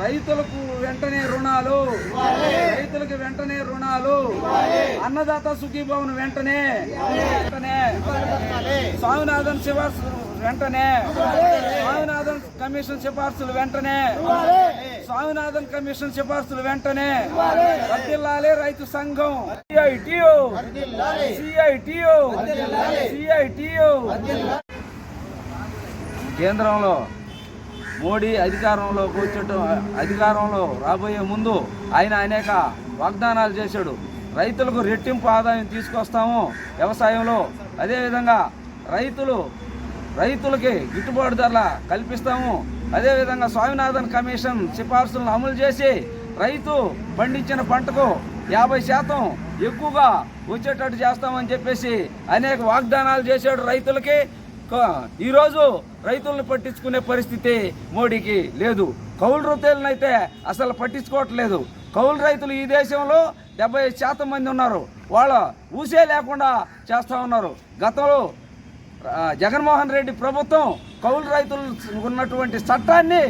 రైతులకు వెంటనే రుణాలు. రైతులకు వెంటనే రుణాలు. అన్నదాత సుఖీభవన్ వెంటనే. వెంటనే. స్వామినాథన్ సిఫార్సు వెంటనే. స్వామినాథన్ కమిషన్ సిఫార్సులు వెంటనే. స్వామినాథన్ కమిషన్ సిఫార్సులు వెంటనే. వర్దిల్లాలి రైతు సంఘం. సిఐటిఓ సిఐటిఓ సిఐటిఓ కేంద్రంలో మోడీ అధికారంలో కూర్చోటం అధికారంలో రాబోయే ముందు ఆయన అనేక వాగ్దానాలు చేశాడు. రైతులకు రెట్టింపు ఆదాయం తీసుకొస్తాము వ్యవసాయంలో. అదేవిధంగా రైతులు రైతులకి గిట్టుబాటు ధరల కల్పిస్తాము. అదేవిధంగా స్వామినాథన్ కమిషన్ సిఫార్సులను అమలు చేసి రైతు పండించిన పంటకు యాభై శాతం ఎక్కువగా వచ్చేటట్టు చేస్తామని చెప్పేసి అనేక వాగ్దానాలు చేశాడు రైతులకి. ఈరోజు రైతులను పట్టించుకునే పరిస్థితి మోడీకి లేదు. కౌలు రైతులను అయితే అసలు పట్టించుకోవట్లేదు. కౌలు రైతులు ఈ దేశంలో డెబ్బై శాతం మంది ఉన్నారు. వాళ్ళ ఊసే లేకుండా చేస్తూ ఉన్నారు. గతంలో జగన్మోహన్ రెడ్డి ప్రభుత్వం కౌలు రైతులు ఉన్నటువంటి చట్టాన్ని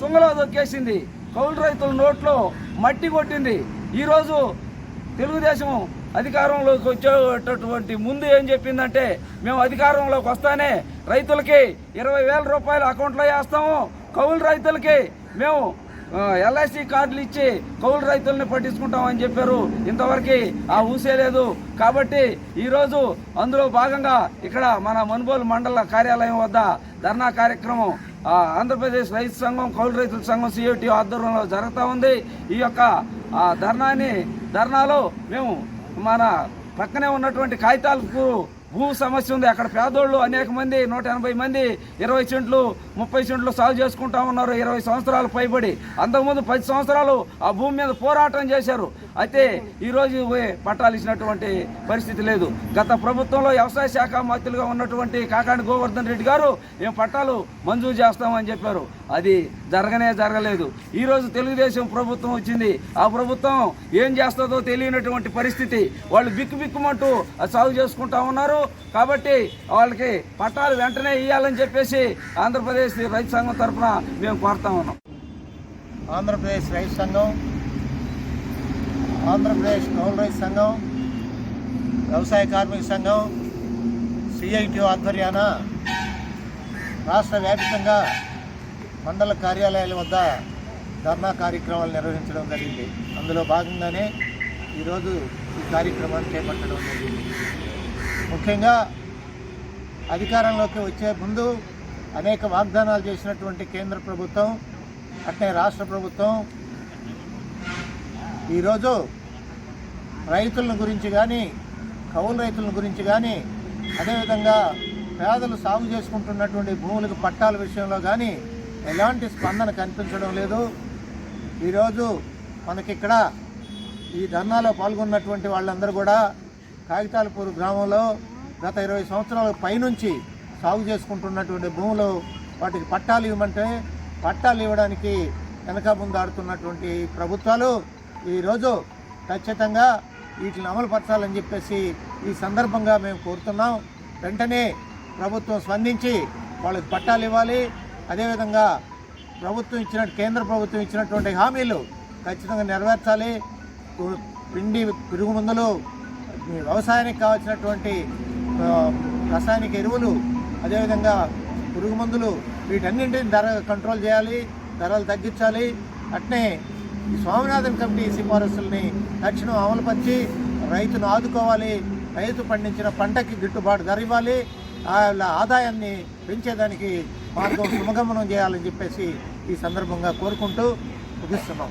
తుంగలో దొక్కేసింది కౌలు రైతుల నోట్లో మట్టి కొట్టింది. ఈరోజు తెలుగుదేశం అధికారంలోకి వచ్చేటటువంటి ముందు ఏం చెప్పిందంటే మేము అధికారంలోకి వస్తానే రైతులకి ఇరవై వేల రూపాయలు అకౌంట్లో వేస్తాము కౌలు రైతులకి మేము ఎల్ఐసి కార్డులు ఇచ్చి కౌలు రైతుల్ని పట్టించుకుంటామని చెప్పారు. ఇంతవరకు ఆ ఊసే లేదు. కాబట్టి ఈరోజు అందులో భాగంగా ఇక్కడ మన మనుబోలు మండల కార్యాలయం వద్ద ధర్నా కార్యక్రమం ఆంధ్రప్రదేశ్ రైతు సంఘం కౌలు రైతుల సంఘం సిఐటి ఆధ్వర్యంలో జరుగుతూ ఉంది. ఈ యొక్క ధర్నాని ధర్నాలో మేము మన పక్కనే ఉన్నటువంటి కాగితాలకు భూ సమస్య ఉంది. అక్కడ పేదోళ్ళు అనేక మంది నూట ఎనభై మంది ఇరవై సెంట్లు ముప్పై సెంట్లు సాగు చేసుకుంటా ఉన్నారు. ఇరవై సంవత్సరాలు పైబడి అంతకుముందు పది సంవత్సరాలు ఆ భూమి మీద పోరాటం చేశారు. అయితే ఈరోజు పట్టాలు ఇచ్చినటువంటి పరిస్థితి లేదు. గత ప్రభుత్వంలో వ్యవసాయ శాఖ మంత్రులుగా ఉన్నటువంటి కాకాండి గోవర్ధన్ రెడ్డి గారు మేము పట్టాలు మంజూరు చేస్తామని చెప్పారు. అది జరగనే జరగలేదు. ఈరోజు తెలుగుదేశం ప్రభుత్వం వచ్చింది. ఆ ప్రభుత్వం ఏం చేస్తుందో తెలియనటువంటి పరిస్థితి. వాళ్ళు బిక్కు బిక్కుమంటూ అది సాగు చేసుకుంటా ఉన్నారు. కాబట్టి వాళ్ళకి పట్టాలు వెంటనే ఇవ్వాలని చెప్పేసి ఆంధ్రప్రదేశ్ రైతు సంఘం తరఫున మేము కోరుతా ఉన్నాం. ఆంధ్రప్రదేశ్ రైతు సంఘం ఆంధ్రప్రదేశ్ కౌలు రైతు సంఘం వ్యవసాయ కార్మిక సంఘం సిఐటి ఆధ్వర్యాన రాష్ట్ర వ్యాప్తంగా మండల కార్యాలయాల వద్ద ధర్నా కార్యక్రమాలు నిర్వహించడం జరిగింది. అందులో భాగంగానే ఈరోజు ఈ కార్యక్రమాన్ని చేపట్టడం జరిగింది. ముఖ్యంగా అధికారంలోకి వచ్చే ముందు అనేక వాగ్దానాలు చేసినటువంటి కేంద్ర ప్రభుత్వం అట్నే రాష్ట్ర ప్రభుత్వం ఈరోజు రైతుల గురించి కానీ కౌలు రైతుల గురించి కానీ అదేవిధంగా పేదలు సాగు చేసుకుంటున్నటువంటి భూములకు పట్టాల విషయంలో కానీ ఎలాంటి స్పందన కనిపించడం లేదు. ఈరోజు మనకిక్కడ ఈ ధర్నాలో పాల్గొన్నటువంటి వాళ్ళందరూ కూడా కాగితాలపూర్ గ్రామంలో గత ఇరవై సంవత్సరాల పైనుంచి సాగు చేసుకుంటున్నటువంటి భూములు వాటికి పట్టాలు ఇవ్వమంటే పట్టాలు ఇవ్వడానికి వెనక ముందు ఆడుతున్నటువంటి ప్రభుత్వాలు ఈరోజు ఖచ్చితంగా వీటిని అమలు పరచాలని చెప్పేసి ఈ సందర్భంగా మేము కోరుతున్నాం. వెంటనే ప్రభుత్వం స్పందించి వాళ్ళకి పట్టాలు ఇవ్వాలి. అదేవిధంగా ప్రభుత్వం ఇచ్చిన కేంద్ర ప్రభుత్వం ఇచ్చినటువంటి హామీలు ఖచ్చితంగా నెరవేర్చాలి. పిండి పురుగు మందులు వ్యవసాయానికి కావాల్సినటువంటి రసాయనిక ఎరువులు అదేవిధంగా పురుగు మందులు వీటన్నింటిని ధర కంట్రోల్ చేయాలి ధరలు తగ్గించాలి. అట్నే ఈ స్వామినాథన్ కమిటీ సిఫారసుల్ని తక్షణం అమలుపరిచి రైతును ఆదుకోవాలి రైతు పండించిన పంటకి గిట్టుబాటు ధర ఇవ్వాలి వాళ్ళ ఆదాయాన్ని పెంచేదానికి మార్గం సుమగమనం చేయాలని చెప్పేసి ఈ సందర్భంగా కోరుకుంటూ ముగిస్తున్నాం.